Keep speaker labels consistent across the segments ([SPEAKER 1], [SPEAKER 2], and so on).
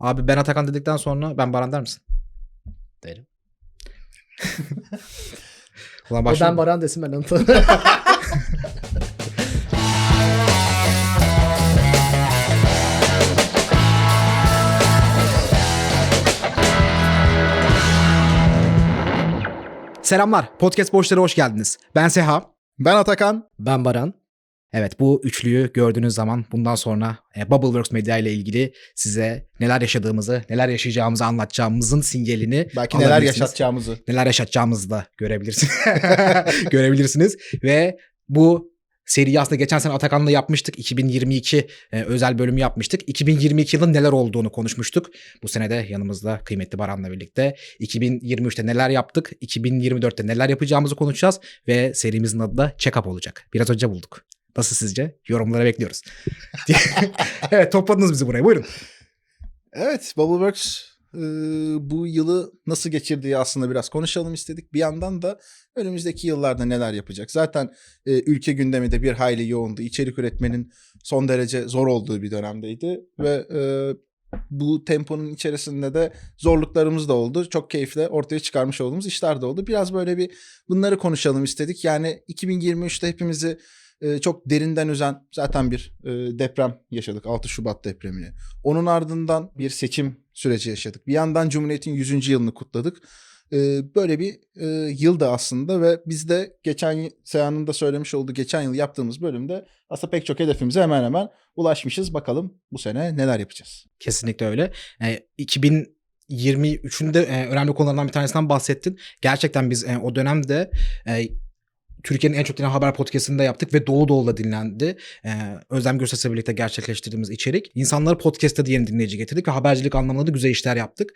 [SPEAKER 1] Abi ben Atakan dedikten sonra ben Baran der misin?
[SPEAKER 2] Derim.
[SPEAKER 1] Ulan
[SPEAKER 2] O ben Baran desin ben onu tanırım.
[SPEAKER 1] Selamlar. Podcast Boşlara hoş geldiniz. Ben Seha.
[SPEAKER 3] Ben Atakan.
[SPEAKER 2] ben Baran.
[SPEAKER 1] Evet bu üçlüyü gördüğünüz zaman bundan sonra e, Bubbleworks Media ile ilgili size neler yaşadığımızı, neler yaşayacağımızı anlatacağımızın sinyalini
[SPEAKER 3] Belki neler yaşatacağımızı.
[SPEAKER 1] neler yaşatacağımızı da görebilirsiniz. görebilirsiniz ve bu seriyi aslında geçen sene Atakan'la yapmıştık. 2022 e, özel bölümü yapmıştık. 2022 yılında neler olduğunu konuşmuştuk. Bu sene de yanımızda kıymetli Baran'la birlikte 2023'te neler yaptık, 2024'te neler yapacağımızı konuşacağız ve serimizin adı da Check-up olacak. Biraz önce bulduk. Nasıl sizce? Yorumlara bekliyoruz. evet topladınız bizi buraya. Buyurun.
[SPEAKER 3] Evet Bubbleworks e, bu yılı nasıl geçirdiği aslında biraz konuşalım istedik. Bir yandan da önümüzdeki yıllarda neler yapacak. Zaten e, ülke gündemi de bir hayli yoğundu. İçerik üretmenin son derece zor olduğu bir dönemdeydi. Ve e, bu temponun içerisinde de zorluklarımız da oldu. Çok keyifle ortaya çıkarmış olduğumuz işler de oldu. Biraz böyle bir bunları konuşalım istedik. Yani 2023'te hepimizi e, çok derinden üzen zaten bir e, deprem yaşadık. 6 Şubat depremini. Onun ardından bir seçim süreci yaşadık. Bir yandan Cumhuriyet'in 100. yılını kutladık. E, böyle bir e, yıldı aslında ve biz de geçen Seyhan'ın da söylemiş olduğu geçen yıl yaptığımız bölümde aslında pek çok hedefimize hemen hemen ulaşmışız. Bakalım bu sene neler yapacağız.
[SPEAKER 1] Kesinlikle öyle. E, 2023'ün de e, önemli konularından bir tanesinden bahsettin. Gerçekten biz e, o dönemde e, Türkiye'nin en çok dinlenen haber podcastını da yaptık ve dolu da dinlendi. Ee, Özlem Gürses'le birlikte gerçekleştirdiğimiz içerik. İnsanları podcast'ta diyen dinleyici getirdik ve habercilik anlamında da güzel işler yaptık.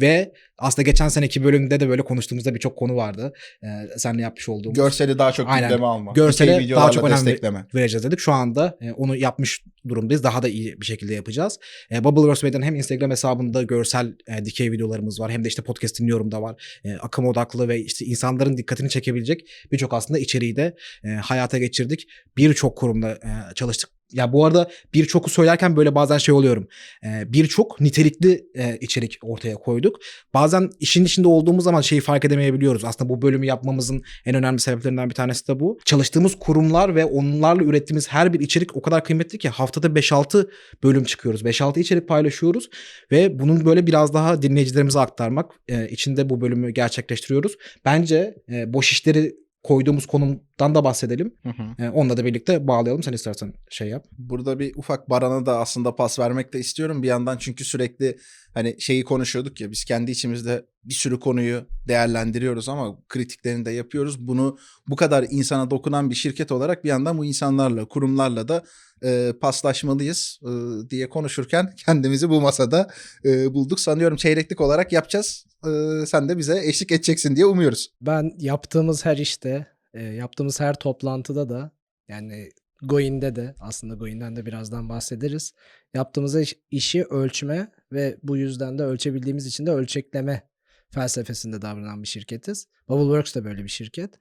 [SPEAKER 1] Ve aslında geçen seneki bölümde de böyle konuştuğumuzda birçok konu vardı. Ee, seninle yapmış olduğumuz.
[SPEAKER 3] Görseli daha çok
[SPEAKER 1] Aynen.
[SPEAKER 3] gündeme alma.
[SPEAKER 1] Görsele daha çok önem vereceğiz dedik. Şu anda e, onu yapmış durumdayız. Daha da iyi bir şekilde yapacağız. E, Bubbleverse Medya'nın hem Instagram hesabında görsel e, dikey videolarımız var. Hem de işte podcast dinliyorum da var. E, akım odaklı ve işte insanların dikkatini çekebilecek birçok aslında içeriği de e, hayata geçirdik. Birçok kurumda e, çalıştık. Ya bu arada birçoku söylerken böyle bazen şey oluyorum. E, birçok nitelikli e, içerik ortaya koyduk. Bazen işin içinde olduğumuz zaman şeyi fark edemeyebiliyoruz. Aslında bu bölümü yapmamızın en önemli sebeplerinden bir tanesi de bu. Çalıştığımız kurumlar ve onlarla ürettiğimiz her bir içerik o kadar kıymetli ki haftada 5-6 bölüm çıkıyoruz. 5-6 içerik paylaşıyoruz ve bunun böyle biraz daha dinleyicilerimize aktarmak e, için de bu bölümü gerçekleştiriyoruz. Bence e, boş işleri koyduğumuz konumdan da bahsedelim.
[SPEAKER 3] Hı hı.
[SPEAKER 1] E, onunla da birlikte bağlayalım. Sen istersen şey yap.
[SPEAKER 3] Burada bir ufak Baran'a da aslında pas vermek de istiyorum bir yandan çünkü sürekli hani şeyi konuşuyorduk ya biz kendi içimizde bir sürü konuyu değerlendiriyoruz ama kritiklerini de yapıyoruz. Bunu bu kadar insana dokunan bir şirket olarak bir yandan bu insanlarla, kurumlarla da e, paslaşmalıyız e, diye konuşurken kendimizi bu masada e, bulduk. Sanıyorum çeyreklik olarak yapacağız. E, sen de bize eşlik edeceksin diye umuyoruz.
[SPEAKER 2] Ben yaptığımız her işte, e, yaptığımız her toplantıda da yani Goin'de de aslında Goin'den de birazdan bahsederiz. Yaptığımız iş- işi ölçme ve bu yüzden de ölçebildiğimiz için de ölçekleme felsefesinde davranan bir şirketiz. Bubbleworks da böyle bir şirket.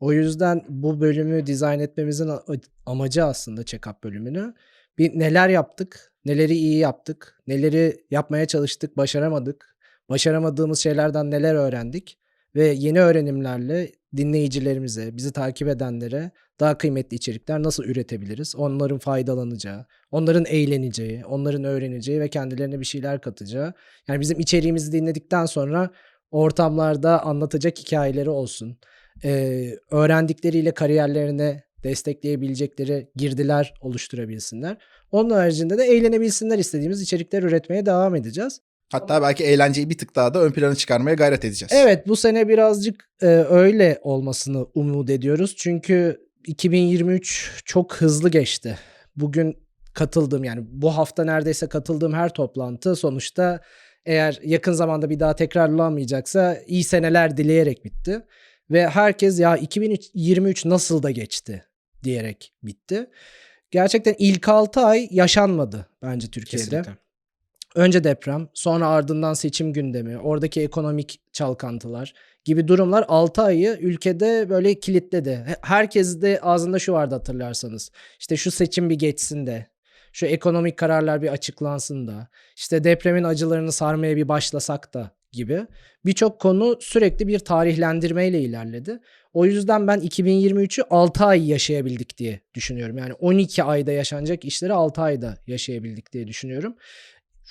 [SPEAKER 2] O yüzden bu bölümü dizayn etmemizin amacı aslında check-up bölümünü. Bir neler yaptık, neleri iyi yaptık, neleri yapmaya çalıştık, başaramadık. Başaramadığımız şeylerden neler öğrendik ve yeni öğrenimlerle dinleyicilerimize, bizi takip edenlere daha kıymetli içerikler nasıl üretebiliriz? Onların faydalanacağı, onların eğleneceği, onların öğreneceği ve kendilerine bir şeyler katacağı. Yani bizim içeriğimizi dinledikten sonra ortamlarda anlatacak hikayeleri olsun. Ee, öğrendikleriyle kariyerlerine destekleyebilecekleri girdiler oluşturabilsinler. Onun haricinde de eğlenebilsinler istediğimiz içerikler üretmeye devam edeceğiz.
[SPEAKER 3] Hatta belki eğlenceyi bir tık daha da ön plana çıkarmaya gayret edeceğiz.
[SPEAKER 2] Evet bu sene birazcık e, öyle olmasını umut ediyoruz. Çünkü 2023 çok hızlı geçti. Bugün katıldığım yani bu hafta neredeyse katıldığım her toplantı sonuçta eğer yakın zamanda bir daha tekrarlanmayacaksa iyi seneler dileyerek bitti. Ve herkes ya 2023 nasıl da geçti diyerek bitti. Gerçekten ilk 6 ay yaşanmadı bence Türkiye'de.
[SPEAKER 1] Kesinlikle.
[SPEAKER 2] Önce deprem, sonra ardından seçim gündemi, oradaki ekonomik çalkantılar gibi durumlar 6 ayı ülkede böyle kilitledi. He- Herkes de ağzında şu vardı hatırlarsanız. İşte şu seçim bir geçsin de, şu ekonomik kararlar bir açıklansın da işte depremin acılarını sarmaya bir başlasak da gibi birçok konu sürekli bir tarihlendirmeyle ilerledi. O yüzden ben 2023'ü 6 ay yaşayabildik diye düşünüyorum. Yani 12 ayda yaşanacak işleri 6 ayda yaşayabildik diye düşünüyorum.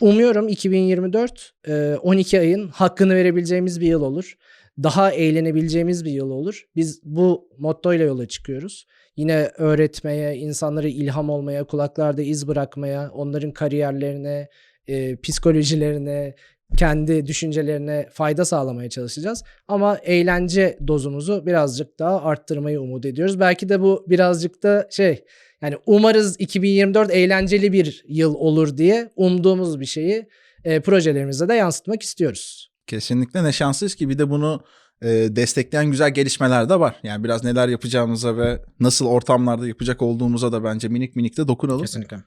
[SPEAKER 2] Umuyorum 2024 e, 12 ayın hakkını verebileceğimiz bir yıl olur. Daha eğlenebileceğimiz bir yıl olur. Biz bu mottoyla yola çıkıyoruz. Yine öğretmeye, insanlara ilham olmaya, kulaklarda iz bırakmaya, onların kariyerlerine, e, psikolojilerine, kendi düşüncelerine fayda sağlamaya çalışacağız. Ama eğlence dozumuzu birazcık daha arttırmayı umut ediyoruz. Belki de bu birazcık da şey yani umarız 2024 eğlenceli bir yıl olur diye umduğumuz bir şeyi e, projelerimize de yansıtmak istiyoruz.
[SPEAKER 3] Kesinlikle ne şanslıyız ki bir de bunu e, destekleyen güzel gelişmeler de var. Yani biraz neler yapacağımıza ve nasıl ortamlarda yapacak olduğumuza da bence minik minik de dokunalım.
[SPEAKER 1] Kesinlikle.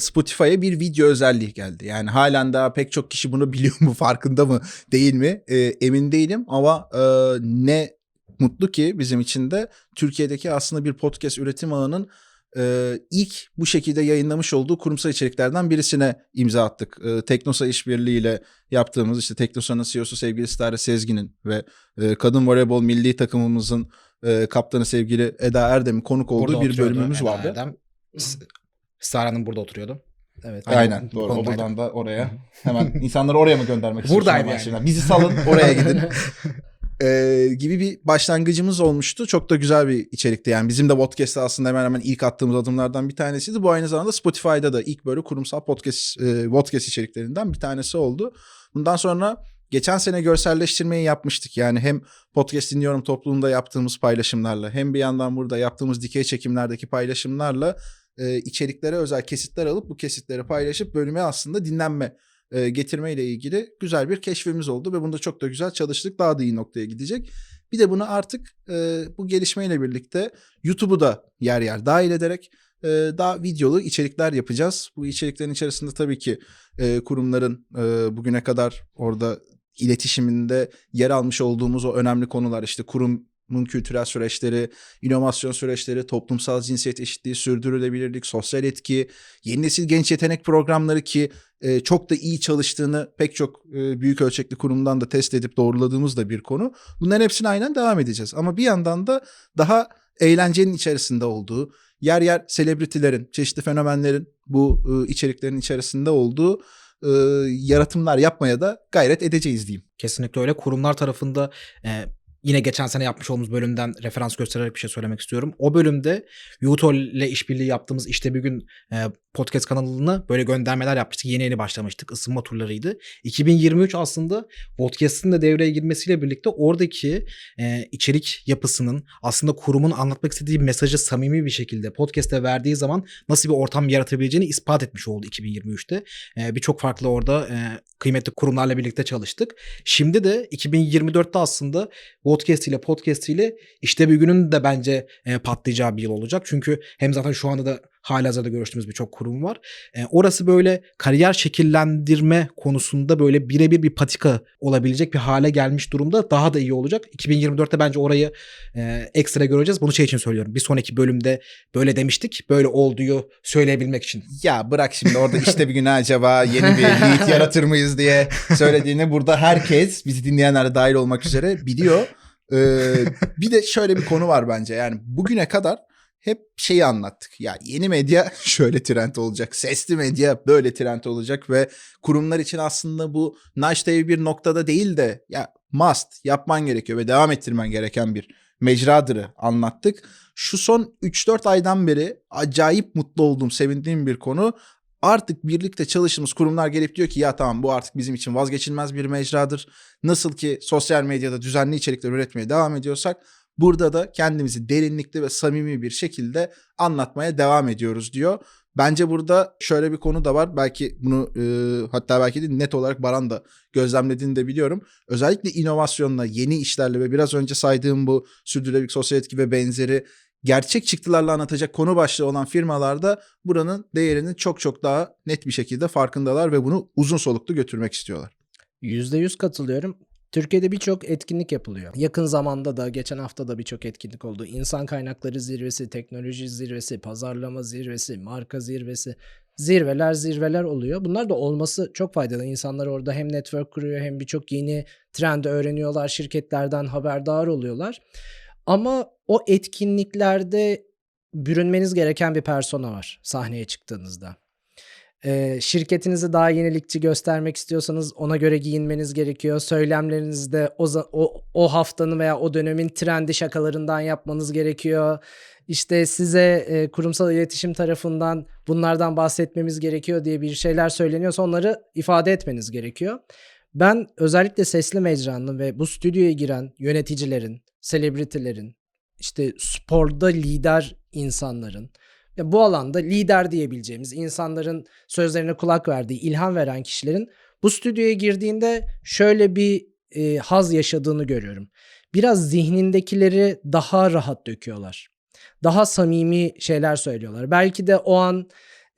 [SPEAKER 3] Spotify'a bir video özelliği geldi. Yani halen daha pek çok kişi bunu biliyor mu, farkında mı, değil mi? E, emin değilim ama e, ne mutlu ki bizim için de Türkiye'deki aslında bir podcast üretim ağının e, ilk bu şekilde yayınlamış olduğu kurumsal içeriklerden birisine imza attık. E, Teknosa işbirliğiyle yaptığımız işte Teknosa'nın CEO'su sevgili Stare Sezgin'in ve e, kadın voleybol milli takımımızın e, kaptanı sevgili Eda Erdem'in konuk olduğu
[SPEAKER 1] Burada
[SPEAKER 3] bir bölümümüz
[SPEAKER 1] Eda
[SPEAKER 3] vardı.
[SPEAKER 1] Erdem. S- Sara'nın burada oturuyordu.
[SPEAKER 2] Evet.
[SPEAKER 1] Aynen,
[SPEAKER 3] Aynen doğru.
[SPEAKER 1] konudaydı.
[SPEAKER 3] Buradan da oraya hemen insanları oraya mı göndermek istiyorsun?
[SPEAKER 1] Buradaydı yani.
[SPEAKER 3] Bizi salın oraya gidin. Ee, gibi bir başlangıcımız olmuştu. Çok da güzel bir içerikti. Yani bizim de podcast'te aslında hemen hemen ilk attığımız adımlardan bir tanesiydi. Bu aynı zamanda Spotify'da da ilk böyle kurumsal podcast, e, podcast içeriklerinden bir tanesi oldu. Bundan sonra geçen sene görselleştirmeyi yapmıştık. Yani hem podcast dinliyorum topluluğunda yaptığımız paylaşımlarla hem bir yandan burada yaptığımız dikey çekimlerdeki paylaşımlarla e, içeriklere özel kesitler alıp bu kesitleri paylaşıp bölüme aslında dinlenme e, getirmeyle ilgili güzel bir keşfimiz oldu ve bunda çok da güzel çalıştık. Daha da iyi noktaya gidecek. Bir de bunu artık e, bu gelişmeyle birlikte YouTube'u da yer yer dahil ederek e, daha videolu içerikler yapacağız. Bu içeriklerin içerisinde tabii ki e, kurumların e, bugüne kadar orada iletişiminde yer almış olduğumuz o önemli konular işte kurumun kültürel süreçleri, inovasyon süreçleri, toplumsal cinsiyet eşitliği, sürdürülebilirlik, sosyal etki, yeni nesil genç yetenek programları ki e, çok da iyi çalıştığını pek çok e, büyük ölçekli kurumdan da test edip doğruladığımız da bir konu. Bunların hepsine aynen devam edeceğiz. Ama bir yandan da daha eğlencenin içerisinde olduğu, yer yer selebritilerin, çeşitli fenomenlerin bu e, içeriklerin içerisinde olduğu e, yaratımlar yapmaya da gayret edeceğiz diyeyim.
[SPEAKER 1] Kesinlikle öyle. Kurumlar tarafında e, yine geçen sene yapmış olduğumuz bölümden referans göstererek bir şey söylemek istiyorum. O bölümde Utol ile işbirliği yaptığımız işte bir gün e, podcast kanalına böyle göndermeler yapmıştık. Yeni yeni başlamıştık. Isınma turlarıydı. 2023 aslında podcast'ın da devreye girmesiyle birlikte oradaki e, içerik yapısının aslında kurumun anlatmak istediği mesajı samimi bir şekilde podcast'e verdiği zaman nasıl bir ortam yaratabileceğini ispat etmiş oldu 2023'te. E, Birçok farklı orada e, kıymetli kurumlarla birlikte çalıştık. Şimdi de 2024'te aslında podcast ile podcast ile işte bir günün de bence e, patlayacağı bir yıl olacak. Çünkü hem zaten şu anda da halihazırda görüştüğümüz birçok kurum var. E, orası böyle kariyer şekillendirme konusunda böyle birebir bir patika olabilecek bir hale gelmiş durumda. Daha da iyi olacak. 2024'te bence orayı e, ekstra göreceğiz. Bunu şey için söylüyorum. Bir sonraki bölümde böyle demiştik. Böyle olduğu söyleyebilmek için.
[SPEAKER 3] Ya bırak şimdi orada işte bir gün acaba yeni bir lead yaratır mıyız diye söylediğini burada herkes bizi dinleyenler dahil olmak üzere biliyor. Ee, bir de şöyle bir konu var bence yani bugüne kadar hep şeyi anlattık. Ya yeni medya şöyle trend olacak. Sesli medya böyle trend olacak ve kurumlar için aslında bu nice bir noktada değil de ya must yapman gerekiyor ve devam ettirmen gereken bir mecradırı anlattık. Şu son 3-4 aydan beri acayip mutlu olduğum, sevindiğim bir konu. Artık birlikte çalıştığımız kurumlar gelip diyor ki ya tamam bu artık bizim için vazgeçilmez bir mecradır. Nasıl ki sosyal medyada düzenli içerikler üretmeye devam ediyorsak burada da kendimizi derinlikli ve samimi bir şekilde anlatmaya devam ediyoruz diyor. Bence burada şöyle bir konu da var. Belki bunu e, hatta belki de net olarak Baran da gözlemlediğini de biliyorum. Özellikle inovasyonla, yeni işlerle ve biraz önce saydığım bu sürdürülebilir sosyal etki ve benzeri gerçek çıktılarla anlatacak konu başlığı olan firmalarda buranın değerini çok çok daha net bir şekilde farkındalar ve bunu uzun soluklu götürmek istiyorlar.
[SPEAKER 2] %100 katılıyorum. Türkiye'de birçok etkinlik yapılıyor. Yakın zamanda da geçen hafta da birçok etkinlik oldu. İnsan kaynakları zirvesi, teknoloji zirvesi, pazarlama zirvesi, marka zirvesi. zirveler zirveler oluyor. Bunlar da olması çok faydalı. İnsanlar orada hem network kuruyor hem birçok yeni trend öğreniyorlar. Şirketlerden haberdar oluyorlar. Ama o etkinliklerde bürünmeniz gereken bir persona var sahneye çıktığınızda. Ee, şirketinizi daha yenilikçi göstermek istiyorsanız ona göre giyinmeniz gerekiyor. Söylemlerinizde o, o, o haftanın veya o dönemin trendi şakalarından yapmanız gerekiyor. İşte size e, kurumsal iletişim tarafından bunlardan bahsetmemiz gerekiyor diye bir şeyler söyleniyorsa onları ifade etmeniz gerekiyor. Ben özellikle sesli mecranın ve bu stüdyoya giren yöneticilerin, selebritilerin, işte sporda lider insanların ve bu alanda lider diyebileceğimiz insanların sözlerine kulak verdiği, ilham veren kişilerin bu stüdyoya girdiğinde şöyle bir e, haz yaşadığını görüyorum. Biraz zihnindekileri daha rahat döküyorlar. Daha samimi şeyler söylüyorlar. Belki de o an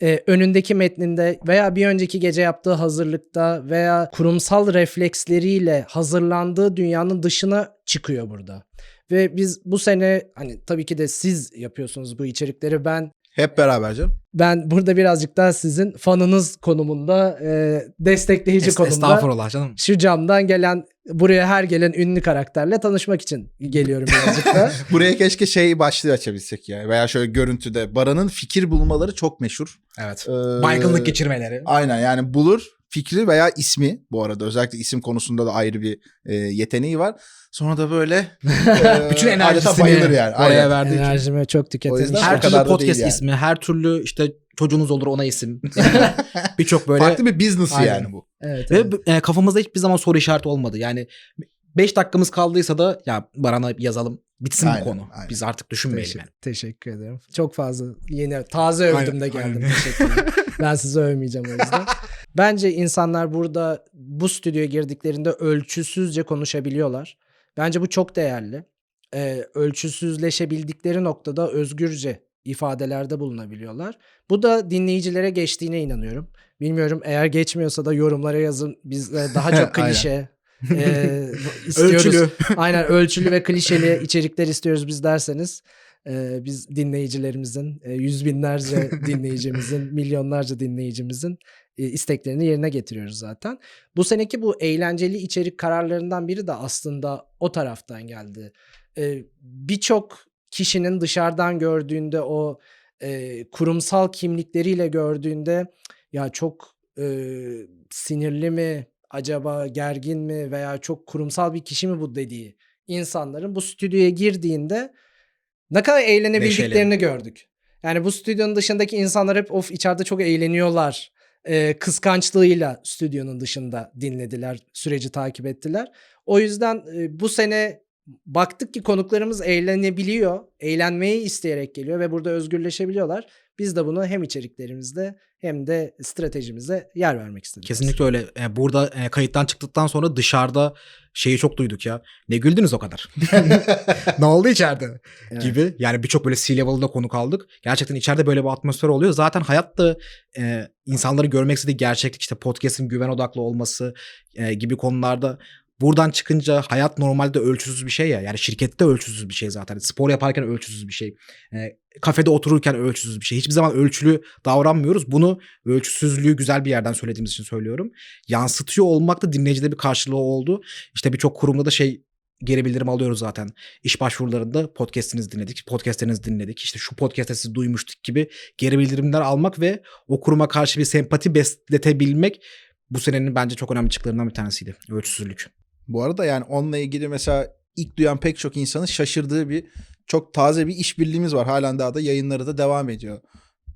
[SPEAKER 2] e, önündeki metninde veya bir önceki gece yaptığı hazırlıkta veya kurumsal refleksleriyle hazırlandığı dünyanın dışına çıkıyor burada. Ve biz bu sene hani tabii ki de siz yapıyorsunuz bu içerikleri. Ben
[SPEAKER 3] Hep beraber canım.
[SPEAKER 2] ben burada birazcık daha sizin fanınız konumunda, e, destekleyici
[SPEAKER 1] Es-
[SPEAKER 2] konumda.
[SPEAKER 1] Estağfurullah canım.
[SPEAKER 2] Şu camdan gelen, buraya her gelen ünlü karakterle tanışmak için geliyorum birazcık da.
[SPEAKER 3] Buraya keşke şey başlığı açabilsek ya. Veya şöyle görüntüde. Baran'ın fikir bulmaları çok meşhur.
[SPEAKER 1] Evet.
[SPEAKER 3] Ee,
[SPEAKER 1] Baygınlık geçirmeleri.
[SPEAKER 3] Aynen yani bulur fikri veya ismi bu arada özellikle isim konusunda da ayrı bir e, yeteneği var. Sonra da böyle e,
[SPEAKER 1] Bütün enerjisini
[SPEAKER 3] bayılır yani.
[SPEAKER 1] oraya verdiği için.
[SPEAKER 2] Enerjimi çok
[SPEAKER 3] o
[SPEAKER 1] Her türlü podcast
[SPEAKER 3] yani.
[SPEAKER 1] ismi, her türlü işte çocuğunuz olur ona isim. Birçok böyle.
[SPEAKER 3] Farklı bir business
[SPEAKER 1] Aynen.
[SPEAKER 3] yani bu.
[SPEAKER 2] Evet,
[SPEAKER 1] Ve
[SPEAKER 2] evet.
[SPEAKER 1] e, kafamızda hiçbir zaman soru işareti olmadı. Yani 5 dakikamız kaldıysa da ya Baran'a yazalım bitsin
[SPEAKER 3] Aynen,
[SPEAKER 1] bu konu.
[SPEAKER 3] aynen.
[SPEAKER 1] Biz artık düşünmeyelim
[SPEAKER 2] Teşekkür,
[SPEAKER 1] yani.
[SPEAKER 2] teşekkür ederim. Çok fazla yeni taze övdüm de geldim.
[SPEAKER 1] aynen.
[SPEAKER 2] Teşekkürler. ben sizi övmeyeceğim o yüzden. Bence insanlar burada bu stüdyoya girdiklerinde ölçüsüzce konuşabiliyorlar. Bence bu çok değerli. Ee, ölçüsüzleşebildikleri noktada özgürce ifadelerde bulunabiliyorlar. Bu da dinleyicilere geçtiğine inanıyorum. Bilmiyorum eğer geçmiyorsa da yorumlara yazın. Biz e, daha çok klişe e, istiyoruz.
[SPEAKER 1] Ölçülü.
[SPEAKER 2] Aynen ölçülü ve klişeli içerikler istiyoruz biz derseniz e, biz dinleyicilerimizin, e, yüz binlerce dinleyicimizin, milyonlarca dinleyicimizin isteklerini yerine getiriyoruz zaten. Bu seneki bu eğlenceli içerik kararlarından biri de aslında o taraftan geldi. E, Birçok kişinin dışarıdan gördüğünde o e, kurumsal kimlikleriyle gördüğünde ya çok e, sinirli mi acaba gergin mi veya çok kurumsal bir kişi mi bu dediği insanların bu stüdyoya girdiğinde ne kadar eğlenebildiklerini gördük. Yani bu stüdyonun dışındaki insanlar hep of içeride çok eğleniyorlar e, kıskançlığıyla stüdyonun dışında dinlediler, süreci takip ettiler. O yüzden e, bu sene baktık ki konuklarımız eğlenebiliyor, eğlenmeyi isteyerek geliyor ve burada özgürleşebiliyorlar. Biz de bunu hem içeriklerimizde hem de stratejimize yer vermek istedik.
[SPEAKER 1] Kesinlikle öyle. E, burada e, kayıttan çıktıktan sonra dışarıda şeyi çok duyduk ya. Ne güldünüz o kadar. ne oldu içeride?
[SPEAKER 2] Evet.
[SPEAKER 1] Gibi. Yani birçok böyle C-level'da konuk aldık. Gerçekten içeride böyle bir atmosfer oluyor. Zaten hayat da e, insanları görmek istediği gerçeklik işte podcast'in güven odaklı olması e, gibi konularda Buradan çıkınca hayat normalde ölçüsüz bir şey ya. Yani şirkette ölçüsüz bir şey zaten. Spor yaparken ölçüsüz bir şey. E, kafede otururken ölçüsüz bir şey. Hiçbir zaman ölçülü davranmıyoruz. Bunu ölçüsüzlüğü güzel bir yerden söylediğimiz için söylüyorum. Yansıtıyor olmak da dinleyicide bir karşılığı oldu. İşte birçok kurumda da şey geri bildirim alıyoruz zaten. İş başvurularında podcast'inizi dinledik, podcast'lerinizi dinledik. İşte şu podcast'te sizi duymuştuk gibi geri bildirimler almak ve o kuruma karşı bir sempati besletebilmek bu senenin bence çok önemli çıktılarından bir tanesiydi. Ölçüsüzlük.
[SPEAKER 3] Bu arada yani onunla ilgili mesela ilk duyan pek çok insanın şaşırdığı bir çok taze bir işbirliğimiz var. Halen daha da yayınları da devam ediyor.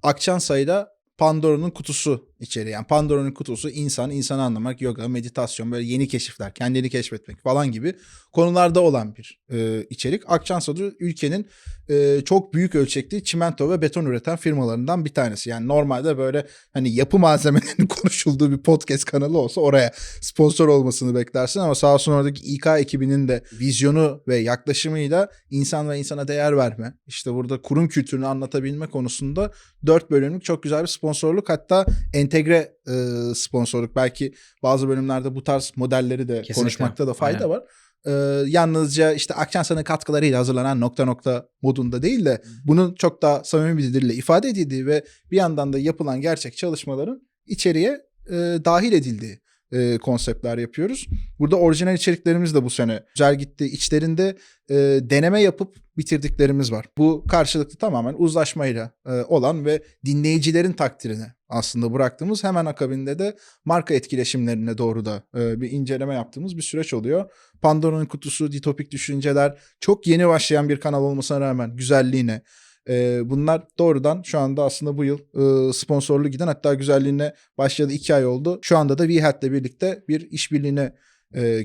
[SPEAKER 3] Akçansay'da Pandora'nın kutusu içeri. Yani Pandora'nın kutusu insan, insanı anlamak, yoga, meditasyon, böyle yeni keşifler, kendini keşfetmek falan gibi konularda olan bir e, içerik. Akçansa'da ülkenin e, çok büyük ölçekli çimento ve beton üreten firmalarından bir tanesi. Yani normalde böyle hani yapı malzemelerinin konuşulduğu bir podcast kanalı olsa oraya sponsor olmasını beklersin ama sağ olsun oradaki İK ekibinin de vizyonu ve yaklaşımıyla insan ve insana değer verme, işte burada kurum kültürünü anlatabilme konusunda 4 bölümlük çok güzel bir sponsorluk hatta entegre e, sponsorluk belki bazı bölümlerde bu tarz modelleri de
[SPEAKER 1] Kesinlikle.
[SPEAKER 3] konuşmakta da fayda
[SPEAKER 1] Aynen.
[SPEAKER 3] var. E, yalnızca işte Akçansa'nın katkılarıyla hazırlanan nokta nokta modunda değil de bunun çok daha samimi bir dille ifade edildiği ve bir yandan da yapılan gerçek çalışmaların içeriye e, dahil edildiği e, konseptler yapıyoruz. Burada orijinal içeriklerimiz de bu sene güzel gitti. İçlerinde e, deneme yapıp bitirdiklerimiz var. Bu karşılıklı tamamen uzlaşmayla e, olan ve dinleyicilerin takdirine aslında bıraktığımız hemen akabinde de marka etkileşimlerine doğru da e, bir inceleme yaptığımız bir süreç oluyor. Pandora'nın kutusu, ditopik düşünceler çok yeni başlayan bir kanal olmasına rağmen güzelliğine e, bunlar doğrudan şu anda aslında bu yıl e, sponsorlu giden hatta güzelliğine başladı iki ay oldu. Şu anda da VHAT'le birlikte bir işbirliğine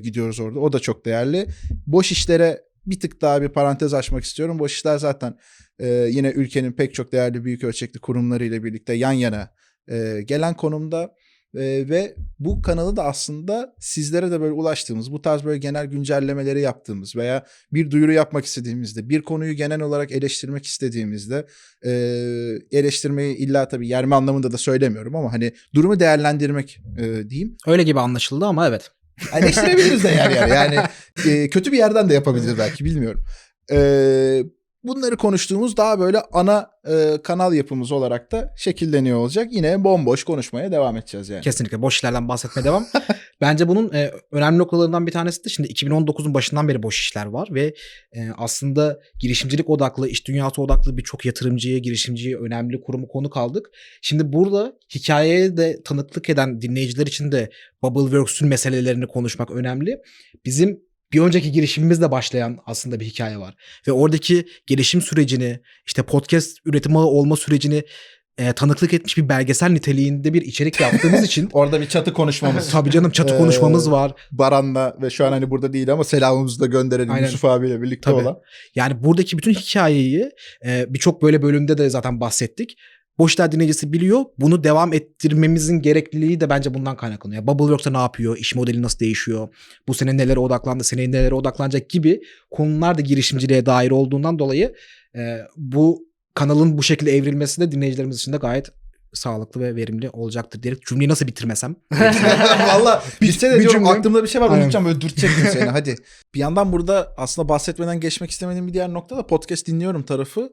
[SPEAKER 3] gidiyoruz orada. O da çok değerli. Boş işlere bir tık daha bir parantez açmak istiyorum. Boş işler zaten e, yine ülkenin pek çok değerli büyük ölçekli kurumlarıyla birlikte yan yana e, gelen konumda e, ve bu kanalı da aslında sizlere de böyle ulaştığımız, bu tarz böyle genel güncellemeleri yaptığımız veya bir duyuru yapmak istediğimizde, bir konuyu genel olarak eleştirmek istediğimizde e, eleştirmeyi illa tabii yerme anlamında da söylemiyorum ama hani durumu değerlendirmek e, diyeyim.
[SPEAKER 1] Öyle gibi anlaşıldı ama evet.
[SPEAKER 3] Eleştirebiliriz de yer yer. Yani e, kötü bir yerden de yapabiliriz belki bilmiyorum. E, bunları konuştuğumuz daha böyle ana e, kanal yapımız olarak da şekilleniyor olacak. Yine bomboş konuşmaya devam edeceğiz yani.
[SPEAKER 1] Kesinlikle boş işlerden bahsetmeye devam. Bence bunun e, önemli noktalarından bir tanesi de şimdi 2019'un başından beri boş işler var ve e, aslında girişimcilik odaklı, iş dünyası odaklı birçok yatırımcıya, girişimciye önemli kurumu konuk aldık. Şimdi burada hikayeye de tanıklık eden dinleyiciler için de Bubbleworks'ün meselelerini konuşmak önemli. Bizim bir önceki girişimimizle başlayan aslında bir hikaye var. Ve oradaki gelişim sürecini, işte podcast üretimi olma sürecini e, tanıklık etmiş bir belgesel niteliğinde bir içerik yaptığımız için
[SPEAKER 3] Orada bir çatı konuşmamız.
[SPEAKER 1] Tabii canım çatı
[SPEAKER 3] Ee,
[SPEAKER 1] konuşmamız var.
[SPEAKER 3] Baran'la ve şu an hani burada değil ama selamımızı da gönderelim
[SPEAKER 1] Aynen.
[SPEAKER 3] Yusuf abiyle birlikte
[SPEAKER 1] Tabii.
[SPEAKER 3] olan.
[SPEAKER 1] Yani buradaki bütün hikayeyi e, birçok böyle bölümde de zaten bahsettik. Boşlar dinleyicisi biliyor. Bunu devam ettirmemizin gerekliliği de bence bundan kaynaklanıyor. Bubbleworks'ta ne yapıyor? İş modeli nasıl değişiyor? Bu sene nelere odaklandı? Seneye nelere odaklanacak gibi konular da girişimciliğe dair olduğundan dolayı e, bu kanalın bu şekilde evrilmesi de dinleyicilerimiz için de gayet sağlıklı ve verimli olacaktır diyerek cümleyi nasıl bitirmesem.
[SPEAKER 3] Valla bilse de
[SPEAKER 1] bir
[SPEAKER 3] diyorum
[SPEAKER 1] cümle-
[SPEAKER 3] aklımda bir şey var unutacağım böyle dürtecektim seni hadi. Bir yandan burada aslında bahsetmeden geçmek istemediğim bir diğer nokta da podcast dinliyorum tarafı.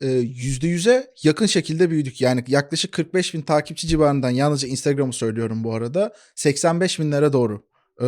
[SPEAKER 3] Ee, %100'e yakın şekilde büyüdük. Yani yaklaşık 45 bin takipçi civarından yalnızca Instagram'ı söylüyorum bu arada. 85 binlere doğru e,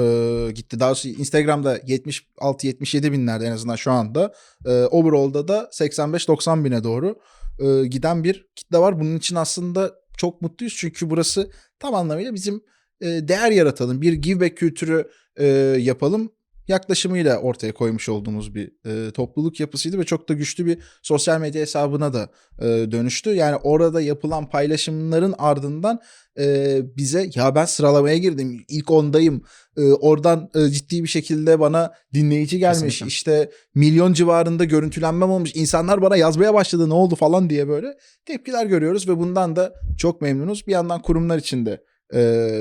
[SPEAKER 3] gitti. Daha doğrusu Instagram'da 76-77 binlerde en azından şu anda. E, overall'da da 85-90 bine doğru e, giden bir kitle var. Bunun için aslında çok mutluyuz. Çünkü burası tam anlamıyla bizim e, değer yaratalım. Bir give back kültürü e, yapalım yaklaşımıyla ortaya koymuş olduğumuz bir e, topluluk yapısıydı ve çok da güçlü bir sosyal medya hesabına da e, dönüştü. Yani orada yapılan paylaşımların ardından e, bize ya ben sıralamaya girdim ilk ondayım e, oradan e, ciddi bir şekilde bana dinleyici gelmiş
[SPEAKER 1] Kesinlikle.
[SPEAKER 3] işte milyon civarında görüntülenmem olmuş insanlar bana yazmaya başladı ne oldu falan diye böyle tepkiler görüyoruz ve bundan da çok memnunuz. Bir yandan kurumlar içinde e,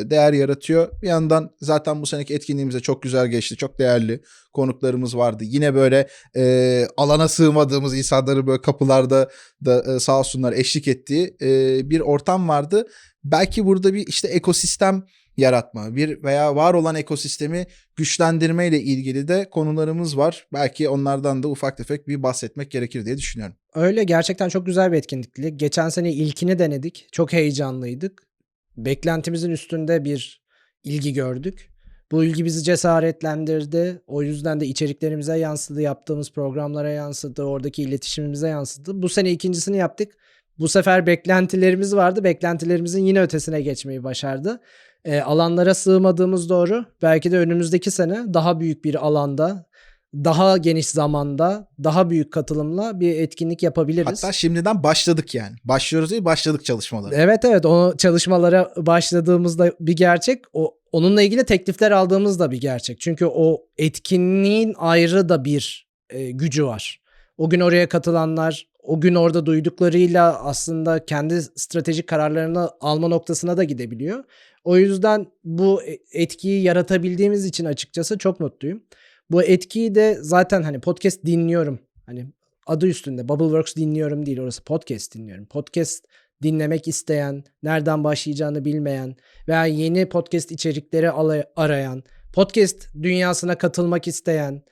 [SPEAKER 3] değer yaratıyor. Bir yandan zaten bu seneki etkinliğimize çok güzel geçti. Çok değerli konuklarımız vardı. Yine böyle e, alana sığmadığımız insanları böyle kapılarda da e, sağ olsunlar eşlik ettiği e, bir ortam vardı. Belki burada bir işte ekosistem yaratma, bir veya var olan ekosistemi güçlendirme ile ilgili de konularımız var. Belki onlardan da ufak tefek bir bahsetmek gerekir diye düşünüyorum.
[SPEAKER 2] Öyle gerçekten çok güzel bir etkinlikti. Geçen sene ilkini denedik. Çok heyecanlıydık. Beklentimizin üstünde bir ilgi gördük. Bu ilgi bizi cesaretlendirdi. O yüzden de içeriklerimize yansıdı, yaptığımız programlara yansıdı, oradaki iletişimimize yansıdı. Bu sene ikincisini yaptık. Bu sefer beklentilerimiz vardı. Beklentilerimizin yine ötesine geçmeyi başardı. E, alanlara sığmadığımız doğru. Belki de önümüzdeki sene daha büyük bir alanda, daha geniş zamanda, daha büyük katılımla bir etkinlik yapabiliriz.
[SPEAKER 3] Hatta şimdiden başladık yani. Başlıyoruz değil başladık çalışmalara.
[SPEAKER 2] Evet evet o çalışmalara başladığımızda bir gerçek. O onunla ilgili teklifler aldığımız da bir gerçek. Çünkü o etkinliğin ayrı da bir e, gücü var. O gün oraya katılanlar o gün orada duyduklarıyla aslında kendi stratejik kararlarını alma noktasına da gidebiliyor. O yüzden bu e- etkiyi yaratabildiğimiz için açıkçası çok mutluyum. Bu etkiyi de zaten hani podcast dinliyorum. Hani adı üstünde Bubbleworks dinliyorum değil orası podcast dinliyorum. Podcast dinlemek isteyen, nereden başlayacağını bilmeyen veya yeni podcast içerikleri arayan, podcast dünyasına katılmak isteyen,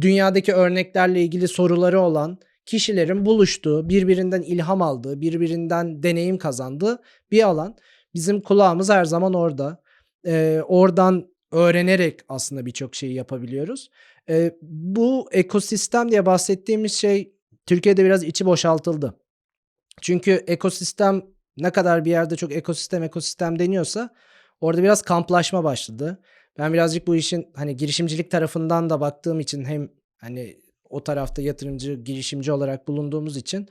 [SPEAKER 2] dünyadaki örneklerle ilgili soruları olan kişilerin buluştuğu, birbirinden ilham aldığı, birbirinden deneyim kazandığı bir alan. Bizim kulağımız her zaman orada. Ee, oradan öğrenerek aslında birçok şeyi yapabiliyoruz. Ee, bu ekosistem diye bahsettiğimiz şey Türkiye'de biraz içi boşaltıldı. Çünkü ekosistem ne kadar bir yerde çok ekosistem ekosistem deniyorsa orada biraz kamplaşma başladı. Ben birazcık bu işin hani girişimcilik tarafından da baktığım için hem hani o tarafta yatırımcı, girişimci olarak bulunduğumuz için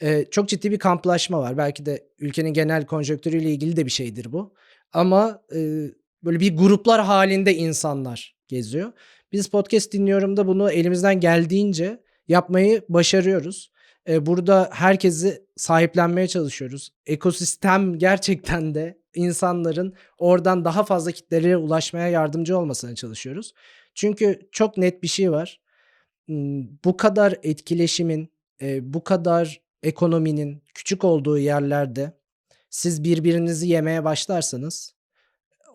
[SPEAKER 2] e, çok ciddi bir kamplaşma var. Belki de ülkenin genel konjonktürüyle ilgili de bir şeydir bu. Ama e, böyle bir gruplar halinde insanlar geziyor. Biz podcast dinliyorum da bunu elimizden geldiğince yapmayı başarıyoruz. E, burada herkesi sahiplenmeye çalışıyoruz. Ekosistem gerçekten de insanların oradan daha fazla kitlelere ulaşmaya yardımcı olmasına çalışıyoruz. Çünkü çok net bir şey var. Hmm, Bu kadar etkileşimin, e, bu kadar ekonominin küçük olduğu yerlerde siz birbirinizi yemeye başlarsanız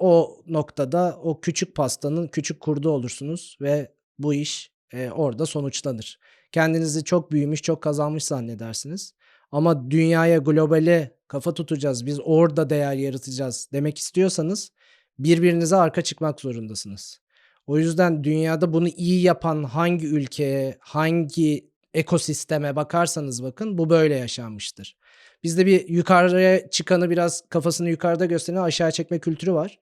[SPEAKER 2] o noktada o küçük pastanın küçük kurdu olursunuz ve bu iş e, orada sonuçlanır. Kendinizi çok büyümüş, çok kazanmış zannedersiniz. Ama dünyaya, globale kafa tutacağız, biz orada değer yaratacağız demek istiyorsanız birbirinize arka çıkmak zorundasınız. O yüzden dünyada bunu iyi yapan hangi ülkeye, hangi ekosisteme bakarsanız bakın bu böyle yaşanmıştır. Bizde bir yukarıya çıkanı biraz kafasını yukarıda gösteren aşağı çekme kültürü var.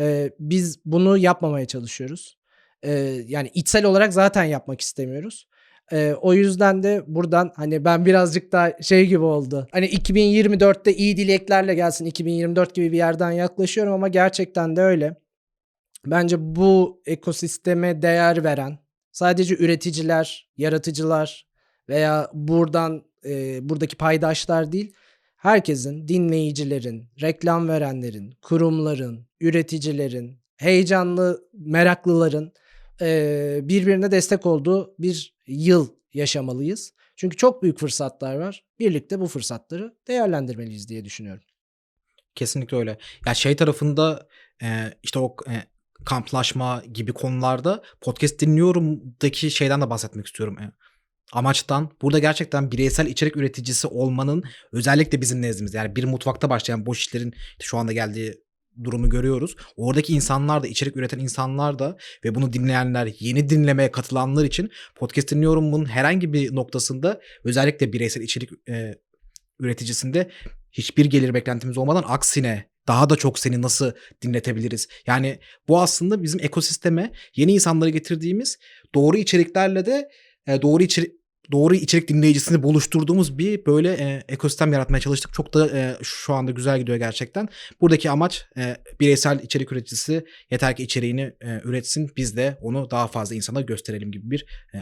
[SPEAKER 2] Ee, biz bunu yapmamaya çalışıyoruz. Ee, yani içsel olarak zaten yapmak istemiyoruz. Ee, o yüzden de buradan hani ben birazcık daha şey gibi oldu. Hani 2024'te iyi dileklerle gelsin 2024 gibi bir yerden yaklaşıyorum ama gerçekten de öyle. Bence bu ekosisteme değer veren sadece üreticiler, yaratıcılar veya buradan e, buradaki paydaşlar değil, herkesin, dinleyicilerin, reklam verenlerin, kurumların, üreticilerin, heyecanlı, meraklıların e, birbirine destek olduğu bir yıl yaşamalıyız. Çünkü çok büyük fırsatlar var. Birlikte bu fırsatları değerlendirmeliyiz diye düşünüyorum.
[SPEAKER 1] Kesinlikle öyle. Ya şey tarafında e, işte o e, kamplaşma gibi konularda podcast dinliyorumdaki şeyden de bahsetmek istiyorum. E, amaçtan burada gerçekten bireysel içerik üreticisi olmanın özellikle bizim nezdimizde yani bir mutfakta başlayan boş işlerin şu anda geldiği durumu görüyoruz. Oradaki insanlar da içerik üreten insanlar da ve bunu dinleyenler yeni dinlemeye katılanlar için podcast dinliyorumun herhangi bir noktasında özellikle bireysel içerik e, üreticisinde hiçbir gelir beklentimiz olmadan aksine daha da çok seni nasıl dinletebiliriz? Yani bu aslında bizim ekosisteme yeni insanları getirdiğimiz doğru içeriklerle de e, doğru içerik doğru içerik dinleyicisini buluşturduğumuz bir böyle e, ekosistem yaratmaya çalıştık. Çok da e, şu anda güzel gidiyor gerçekten. Buradaki amaç e, bireysel içerik üreticisi yeter ki içeriğini e, üretsin. Biz de onu daha fazla insana gösterelim gibi bir e,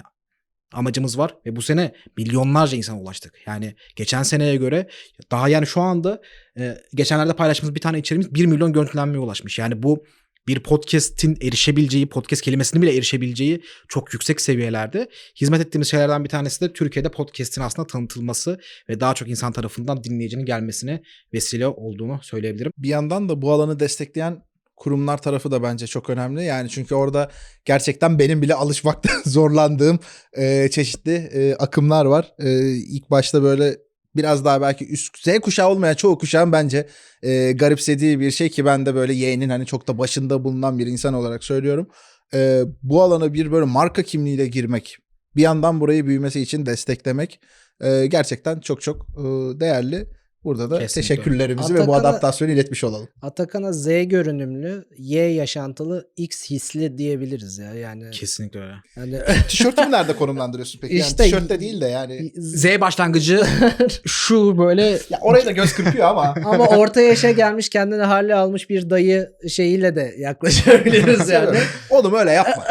[SPEAKER 1] amacımız var ve bu sene milyonlarca insana ulaştık. Yani geçen seneye göre daha yani şu anda e, geçenlerde paylaştığımız bir tane içeriğimiz 1 milyon görüntülenmeye ulaşmış. Yani bu bir podcast'in erişebileceği, podcast kelimesini bile erişebileceği çok yüksek seviyelerde. Hizmet ettiğimiz şeylerden bir tanesi de Türkiye'de podcast'in aslında tanıtılması ve daha çok insan tarafından dinleyicinin gelmesine vesile olduğunu söyleyebilirim.
[SPEAKER 3] Bir yandan da bu alanı destekleyen kurumlar tarafı da bence çok önemli. Yani çünkü orada gerçekten benim bile alışmakta zorlandığım e, çeşitli e, akımlar var. E, ilk başta böyle biraz daha belki üst Z kuşağı olmayan çoğu kuşağın bence e, garipsediği bir şey ki ben de böyle yeğenin hani çok da başında bulunan bir insan olarak söylüyorum. E, bu alana bir böyle marka kimliğiyle girmek, bir yandan burayı büyümesi için desteklemek e, gerçekten çok çok e, değerli. Burada da
[SPEAKER 1] Kesinlikle.
[SPEAKER 3] teşekkürlerimizi ve bu
[SPEAKER 2] Atakan'a-
[SPEAKER 3] adaptasyonu iletmiş olalım.
[SPEAKER 2] Atakan'a Z görünümlü, Y yaşantılı, X hisli diyebiliriz ya. Yani
[SPEAKER 1] Kesinlikle öyle.
[SPEAKER 2] hani
[SPEAKER 3] Tişörtümü nerede konumlandırıyorsun peki?
[SPEAKER 2] İşte-
[SPEAKER 3] yani tişörtte değil de yani.
[SPEAKER 1] Z başlangıcı şu böyle
[SPEAKER 3] Ya orayı da göz kırpıyor ama.
[SPEAKER 2] ama orta yaşa gelmiş kendine hale almış bir dayı şeyiyle de yaklaşabiliriz yani.
[SPEAKER 3] Oğlum öyle yapma.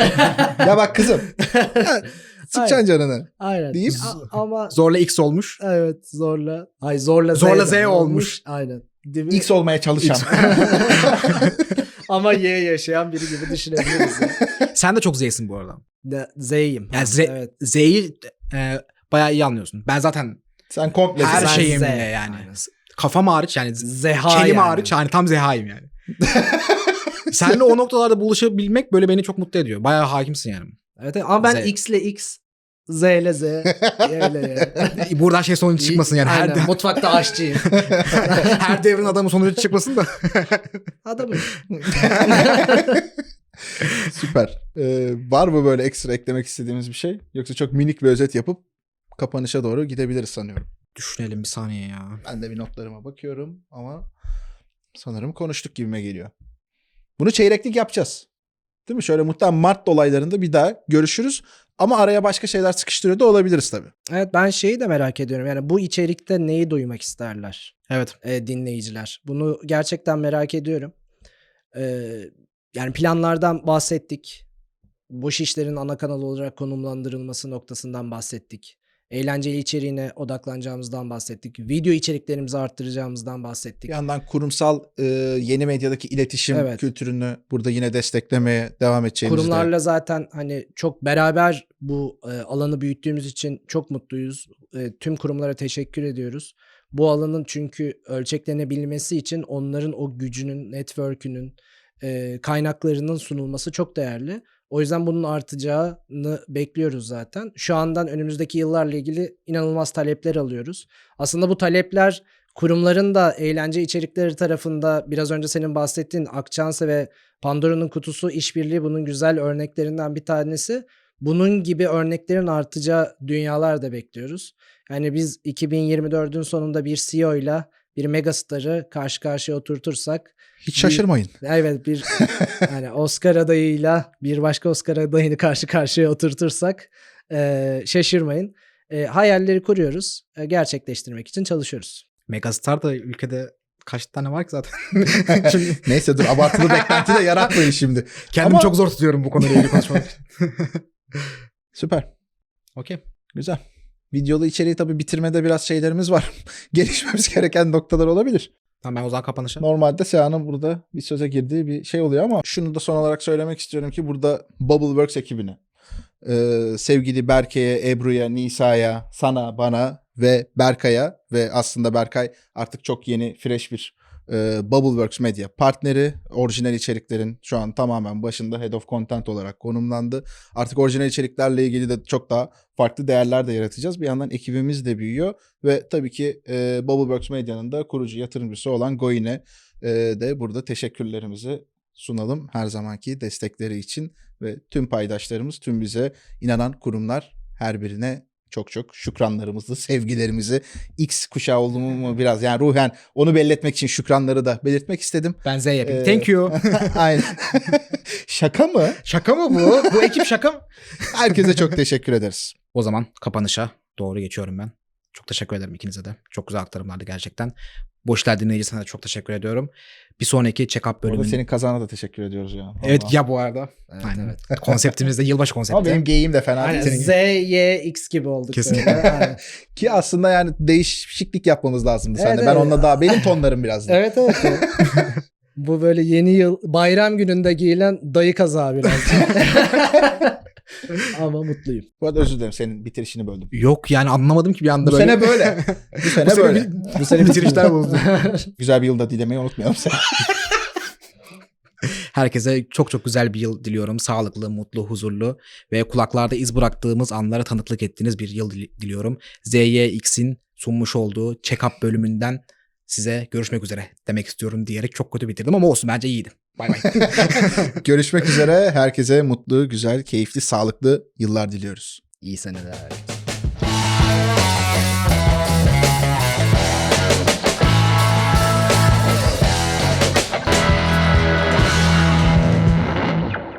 [SPEAKER 3] ya bak kızım. Ya, Sıkacaksın canını.
[SPEAKER 2] Aynen.
[SPEAKER 3] Deyip-
[SPEAKER 2] A- ama
[SPEAKER 1] zorla X olmuş.
[SPEAKER 2] evet zorla. Ay zorla Z.
[SPEAKER 1] Zorla Z olmuş.
[SPEAKER 2] Aynen. Değil mi?
[SPEAKER 3] X olmaya çalışan.
[SPEAKER 2] ama Y yaşayan biri gibi düşünebiliriz. ya.
[SPEAKER 1] Sen de çok Z'sin bu arada.
[SPEAKER 2] De- Z'yim.
[SPEAKER 1] Yani Z,
[SPEAKER 2] Evet.
[SPEAKER 1] Z'yi e, bayağı iyi anlıyorsun. Ben zaten
[SPEAKER 3] Sen komple
[SPEAKER 1] her
[SPEAKER 2] Ben
[SPEAKER 1] şeyimle
[SPEAKER 2] Z.
[SPEAKER 1] yani
[SPEAKER 2] Aynen.
[SPEAKER 1] Kafam hariç yani
[SPEAKER 2] Zeha
[SPEAKER 1] kelime
[SPEAKER 2] yani.
[SPEAKER 1] hariç hani tam zehayım yani. Seninle o noktalarda buluşabilmek böyle beni çok mutlu ediyor. Bayağı hakimsin yani.
[SPEAKER 2] Evet, evet. ama ben
[SPEAKER 1] Z.
[SPEAKER 2] X ile X, Z ile Z, Y ile Y.
[SPEAKER 1] Buradan şey sonucu çıkmasın yani. Her,
[SPEAKER 2] Aynen, mutfakta aşçıyım.
[SPEAKER 1] her devrin adamı sonucu çıkmasın da.
[SPEAKER 2] Adamım.
[SPEAKER 3] Süper. Ee, var mı böyle ekstra eklemek istediğimiz bir şey? Yoksa çok minik bir özet yapıp kapanışa doğru gidebiliriz sanıyorum.
[SPEAKER 1] Düşünelim bir saniye ya.
[SPEAKER 3] Ben de bir notlarıma bakıyorum ama sanırım konuştuk gibime geliyor. Bunu çeyreklik yapacağız. Değil mi? Şöyle muhtemelen Mart dolaylarında bir daha görüşürüz. Ama araya başka şeyler sıkıştırıyor da olabiliriz tabii.
[SPEAKER 2] Evet ben şeyi de merak ediyorum. Yani bu içerikte neyi duymak isterler
[SPEAKER 1] Evet.
[SPEAKER 2] e, dinleyiciler? Bunu gerçekten merak ediyorum. E, yani planlardan bahsettik. Boş işlerin ana kanal olarak konumlandırılması noktasından bahsettik. Eğlenceli içeriğine odaklanacağımızdan bahsettik. Video içeriklerimizi arttıracağımızdan bahsettik.
[SPEAKER 3] Bir yandan kurumsal e, yeni medyadaki iletişim
[SPEAKER 2] Evet.
[SPEAKER 3] kültürünü burada yine desteklemeye devam edeceğimizi de-
[SPEAKER 2] Kurumlarla zaten hani çok beraber bu e, alanı büyüttüğümüz için çok mutluyuz. E, tüm kurumlara teşekkür ediyoruz. Bu alanın çünkü ölçeklenebilmesi için onların o gücünün, network'ünün, e, kaynaklarının sunulması çok değerli. O yüzden bunun artacağını bekliyoruz zaten. Şu andan önümüzdeki yıllarla ilgili inanılmaz talepler alıyoruz. Aslında bu talepler kurumların da eğlence içerikleri tarafında biraz önce senin bahsettiğin Akçansa ve Pandora'nın kutusu işbirliği bunun güzel örneklerinden bir tanesi. Bunun gibi örneklerin artacağı dünyalar da bekliyoruz. Yani biz 2024'ün sonunda bir CEO ile bir megastarı karşı karşıya oturtursak
[SPEAKER 3] Hiç şaşırmayın.
[SPEAKER 2] evet bir yani Oscar adayıyla bir başka Oscar adayını karşı karşıya oturtursak e, şaşırmayın. E, hayalleri kuruyoruz. E, gerçekleştirmek için çalışıyoruz.
[SPEAKER 1] Megastar da ülkede kaç tane var ki zaten. Şimdi
[SPEAKER 3] Neyse dur abartılı beklenti de yaratmayın şimdi.
[SPEAKER 1] kendimi
[SPEAKER 3] Ama-
[SPEAKER 1] çok zor tutuyorum bu konuyla ilgili konuşmak için.
[SPEAKER 3] Süper.
[SPEAKER 1] Okey.
[SPEAKER 3] Güzel. Videolu içeriği tabii bitirmede biraz şeylerimiz var. Gelişmemiz gereken noktalar olabilir.
[SPEAKER 1] Tamam ben o zaman kapanışa.
[SPEAKER 3] Normalde Seha'nın burada bir söze girdiği bir şey oluyor ama şunu da son olarak söylemek istiyorum ki burada Bubbleworks ekibine e, sevgili Berke'ye, Ebru'ya, Nisa'ya, sana, bana ve Berkay'a ve aslında Berkay artık çok yeni, fresh bir e, Bubbleworks Media partneri. Orijinal içeriklerin şu an tamamen başında Head of Content olarak konumlandı. Artık orijinal içeriklerle ilgili de çok daha farklı değerler de yaratacağız. Bir yandan ekibimiz de büyüyor ve tabii ki e, Bubbleworks Medya'nın da kurucu yatırımcısı olan Goin'e e, de burada teşekkürlerimizi sunalım her zamanki destekleri için ve tüm paydaşlarımız, tüm bize inanan kurumlar her birine çok çok şükranlarımızı, sevgilerimizi X kuşağı olduğumu mu biraz yani ruhen onu belli etmek için şükranları da belirtmek istedim.
[SPEAKER 1] Ben Z yapayım.
[SPEAKER 3] Ee,
[SPEAKER 1] Thank you.
[SPEAKER 3] Aynen. Şaka mı?
[SPEAKER 1] şaka mı bu? Bu ekip şaka mı?
[SPEAKER 3] Herkese çok teşekkür ederiz.
[SPEAKER 1] O zaman kapanışa doğru geçiyorum ben. Çok teşekkür ederim ikinize de. Çok güzel aktarımlardı gerçekten. Bu işler dinleyicisine de çok teşekkür ediyorum. Bir sonraki check-up bölümünün...
[SPEAKER 3] senin kazana da teşekkür ediyoruz ya.
[SPEAKER 1] Evet
[SPEAKER 3] Vallahi.
[SPEAKER 1] ya bu arada.
[SPEAKER 2] Evet,
[SPEAKER 1] Aynen.
[SPEAKER 2] evet.
[SPEAKER 1] Konseptimizde yılbaşı
[SPEAKER 3] Ama
[SPEAKER 1] konsepti.
[SPEAKER 3] benim geyiğim de fena değil.
[SPEAKER 2] Z, Y, X gibi olduk.
[SPEAKER 1] Kesinlikle.
[SPEAKER 3] Ki aslında yani değişiklik yapmamız lazımdı
[SPEAKER 2] Evet,
[SPEAKER 3] sende. Ben
[SPEAKER 2] evet.
[SPEAKER 3] onunla daha benim tonlarım biraz. da.
[SPEAKER 2] evet evet. evet. Bu böyle yeni yıl bayram gününde giyilen dayı kazağı biraz. Ama mutluyum.
[SPEAKER 3] Bu arada özür dilerim senin bitirişini böldüm.
[SPEAKER 1] Yok yani anlamadım ki bir anda
[SPEAKER 3] Bu
[SPEAKER 1] böyle.
[SPEAKER 3] sene böyle. Bu sene
[SPEAKER 1] Bu
[SPEAKER 3] böyle.
[SPEAKER 1] bu sene bitirişler bozdu.
[SPEAKER 3] Güzel bir yılda dilemeyi unutmayalım sen.
[SPEAKER 1] Herkese çok çok güzel bir yıl diliyorum. Sağlıklı, mutlu, huzurlu ve kulaklarda iz bıraktığımız anlara tanıklık ettiğiniz bir yıl dili- diliyorum. ZYX'in sunmuş olduğu check-up bölümünden size görüşmek üzere demek istiyorum diyerek çok kötü bitirdim ama olsun bence iyiydi. Bay bay.
[SPEAKER 3] Görüşmek üzere. Herkese mutlu, güzel, keyifli, sağlıklı yıllar diliyoruz.
[SPEAKER 2] İyi seneler.